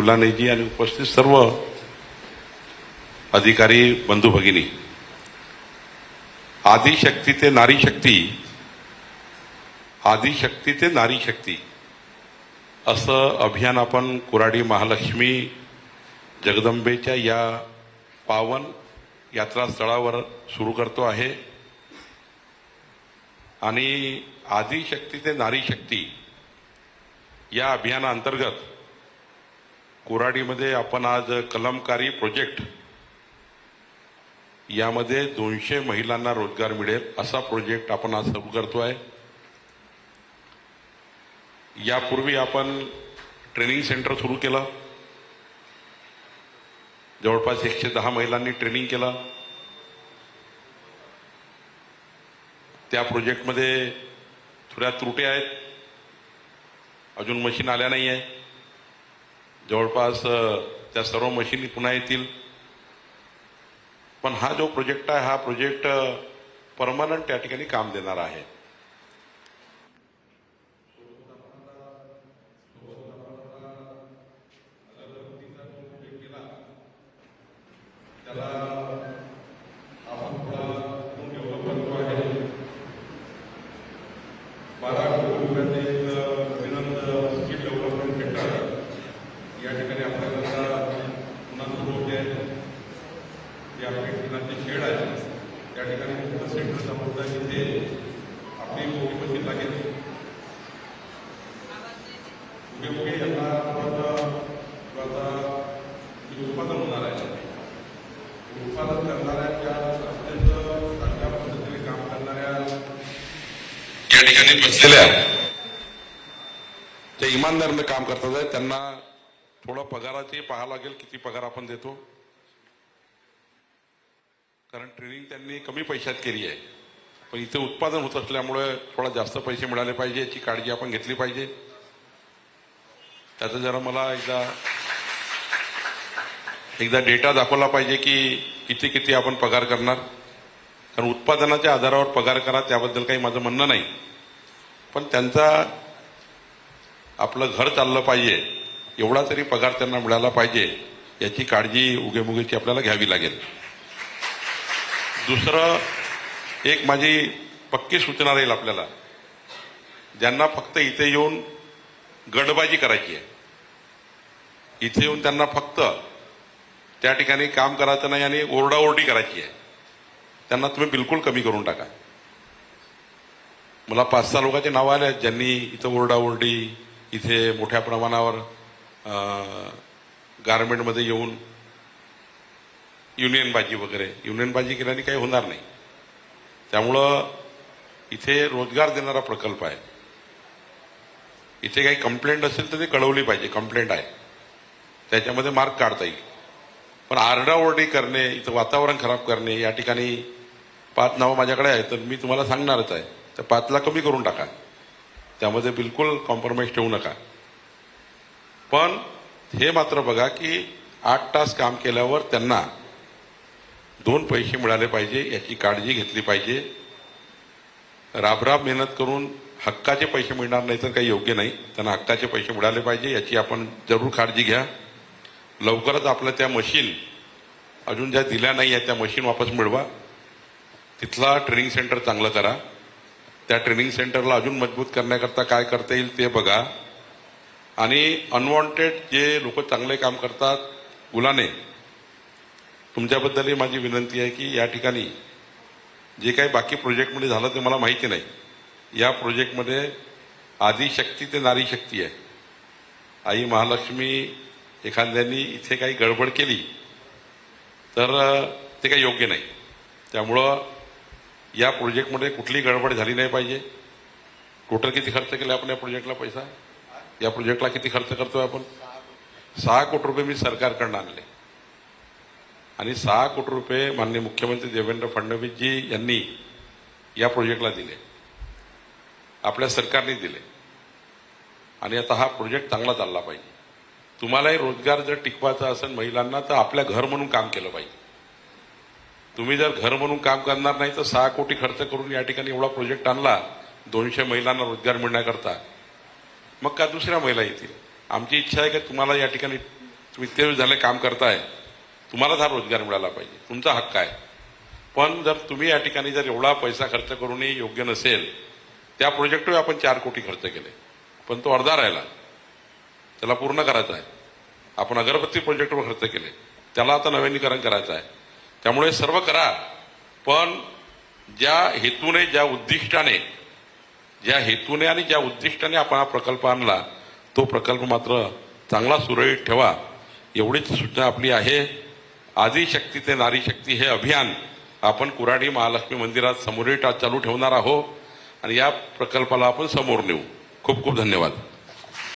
गुलानेजी आणि उपस्थित सर्व अधिकारी बंधू भगिनी आदिशक्ती ते नारी शक्ती आदिशक्ती ते नारी शक्ती असं अभियान आपण कुराडी महालक्ष्मी जगदंबेच्या या पावन यात्रास्थळावर सुरू करतो आहे. आणि आदिशक्ती ते नारी शक्ती या अभियानाअंतर्गत कुराडीमध्ये आपण आज कलमकारी प्रोजेक्ट यामध्ये दोनशे महिलांना रोजगार मिळेल असा प्रोजेक्ट आपण आज सुरू करतो आहे यापूर्वी आपण ट्रेनिंग सेंटर सुरू केलं. जवळपास एकशे दहा महिलांनी ट्रेनिंग केलं. त्या प्रोजेक्टमध्ये थोड्या त्रुटी आहेत. अजून मशीन आल्या नाही आहे जवळपास त्या सर्व मशीनी पुन्हा येतील. पण हा जो प्रोजेक्ट आहे हा प्रोजेक्ट परमनंट त्या ठिकाणी काम देणार आहे. बारा कोटी रुपयाचे एक विनंत स्किल डेव्हलपमेंट सेंटर या ठिकाणी आपल्याला पुन्हा सुरू होते आहे जे जे खेळ आहे. त्या ठिकाणी मुक्त सेंटर समोर की आपली मोठी मशीन लागेल. उगे उगे यांना आता उत्पादन होणार आहे. उत्पादन करणाऱ्या अत्यंत चांगल्या पद्धतीने काम करणाऱ्या त्या ठिकाणी बसलेल्या त्या इमानदारीनं काम करतात. त्यांना थोडा पगाराचे पाहावं लागेल किती पगार आपण देतो. कारण ट्रेनिंग त्यांनी कमी पैशात केली आहे. पण इथे उत्पादन होत असल्यामुळे थोडा जास्त पैसे मिळाले पाहिजे याची काळजी आपण घेतली पाहिजे. त्याचा जरा मला एकदा एकदा डेटा दाखवला पाहिजे की किती किती आपण पगार करणार. कारण उत्पादनाच्या आधारावर पगार करा त्याबद्दल काही माझं म्हणणं नाही. पण त्यांचा आपलं घर चाललं पाहिजे एवढा तरी पगार त्यांना मिळाला पाहिजे याची काळजी उगेमुगेची आपल्याला घ्यावी लागेल. दुसरं एक माझी पक्की सूचना राहील आपल्याला. ज्यांना फक्त इथे येऊन गडबाजी करायची आहे. इथे येऊन त्यांना फक्त त्या ठिकाणी काम करायचं नाही आणि ओरडाओरडी करायची आहे. त्यांना तुम्ही बिलकुल कमी करून टाका. मला पाच सहा लोकांचे नावं आले आहेत ज्यांनी इथं ओरडाओरडी इथे मोठ्या प्रमाणावर गारमेंटमध्ये येऊन युनियनबाजी वगैरे. युनियनबाजी केल्याने काही होणार नाही. त्यामुळं इथे रोजगार देणारा प्रकल्प आहे. इथे काही कंप्लेंट असेल तर ती कळवली पाहिजे कंप्लेंट आहे. त्याच्यामध्ये मार्क काढता येईल. पण आरडाओरडी करणे इथं वातावरण खराब करणे या ठिकाणी पाच नावं माझ्याकडे आहेत तर मी तुम्हाला सांगणारच आहे. तर पाचला कमी करून टाका. त्यामध्ये बिलकुल कॉम्प्रोमाइज ठेवू नका. पण हे मात्र बघा की आठ तास काम केल्यावर त्यांना दोन पैसे मिळाले पाहिजे याची काळजी घेतली पाहिजे. राबराब मेहनत करून हक्काचे पैसे मिळणार नाही तर काही योग्य नाही. त्यांना हक्काचे पैसे मिळाले पाहिजे याची आपण जरूर काळजी घ्या. लवकरच आपल्या त्या मशीन अजून ज्या दिल्या नाही आहेत त्या मशीन वापस मिळवा. तिथला ट्रेनिंग सेंटर चांगलं करा. त्या ट्रेनिंग सेंटरला अजून मजबूत करण्याकरता काय करता येईल ते बघा. आणि अनवॉन्टेड जे लोक चांगले काम करतात गुलाने तुमच्याबद्दलही माझी विनंती आहे की या ठिकाणी जे काही बाकी प्रोजेक्टमध्ये झालं ते मला माहिती नाही. या प्रोजेक्टमध्ये आदिशक्ती ते नारी शक्ती आहे. आई महालक्ष्मी एखाद्यानी इथे काही गडबड केली तर ते काही योग्य नाही. त्यामुळं या प्रोजेक्टमध्ये कुठली गडबड झाली नाही पाहिजे. टोटल किती खर्च केला आपण या प्रोजेक्टला पैसा? या प्रोजेक्टला किती खर्च करतोय आपण? सहा कोटी रुपये मी सरकारकडनं आणले. आणि सहा कोटी रुपये माननीय मुख्यमंत्री देवेंद्र फडणवीसजी यांनी या प्रोजेक्टला दिले. आपल्या सरकारने दिले. आणि आता हा प्रोजेक्ट चांगला चालला पाहिजे. तुम्हालाही रोजगार जर टिकवायचा असेल महिलांना तर आपल्या घर म्हणून काम केलं पाहिजे. तुम्ही जर घर म्हणून काम करणार नाही तर सहा कोटी खर्च करून या ठिकाणी एवढा प्रोजेक्ट आणला दोनशे महिलांना रोजगार मिळण्याकरता. मग का दुसऱ्या महिला येतील? आमची इच्छा आहे की तुम्हाला या ठिकाणी तुम्ही ते झाले काम करताय तुम्हालाच हा रोजगार मिळाला पाहिजे. तुमचा हक्क आहे. पण जर तुम्ही या ठिकाणी जर एवढा पैसा खर्च करूनही योग्य नसेल त्या प्रोजेक्टवर आपण चार कोटी खर्च केले. पण तो अर्धा राहिला. त्याला पूर्ण करायचा आहे. आपण अगरबत्ती प्रोजेक्टवर खर्च केले. त्याला आता नवीनीकरण करायचं आहे. त्यामुळे सर्व करा. पण ज्या हेतूने ज्या उद्दिष्टाने ज्या हेतूने आणि ज्या उद्दिष्टाने आपण हा प्रकल्प आणला तो प्रकल्प मात्र चांगला सुरळीत ठेवा. एवढीच सूचना आपली आहे. आदिशक्ती ते नारी शक्ती हे अभियान आपण कुराडी महालक्ष्मी मंदिरात समोरील चालू ठेवणार आहोत आणि या प्रकल्पाला आपण समोर नेऊ. खूप खूप धन्यवाद.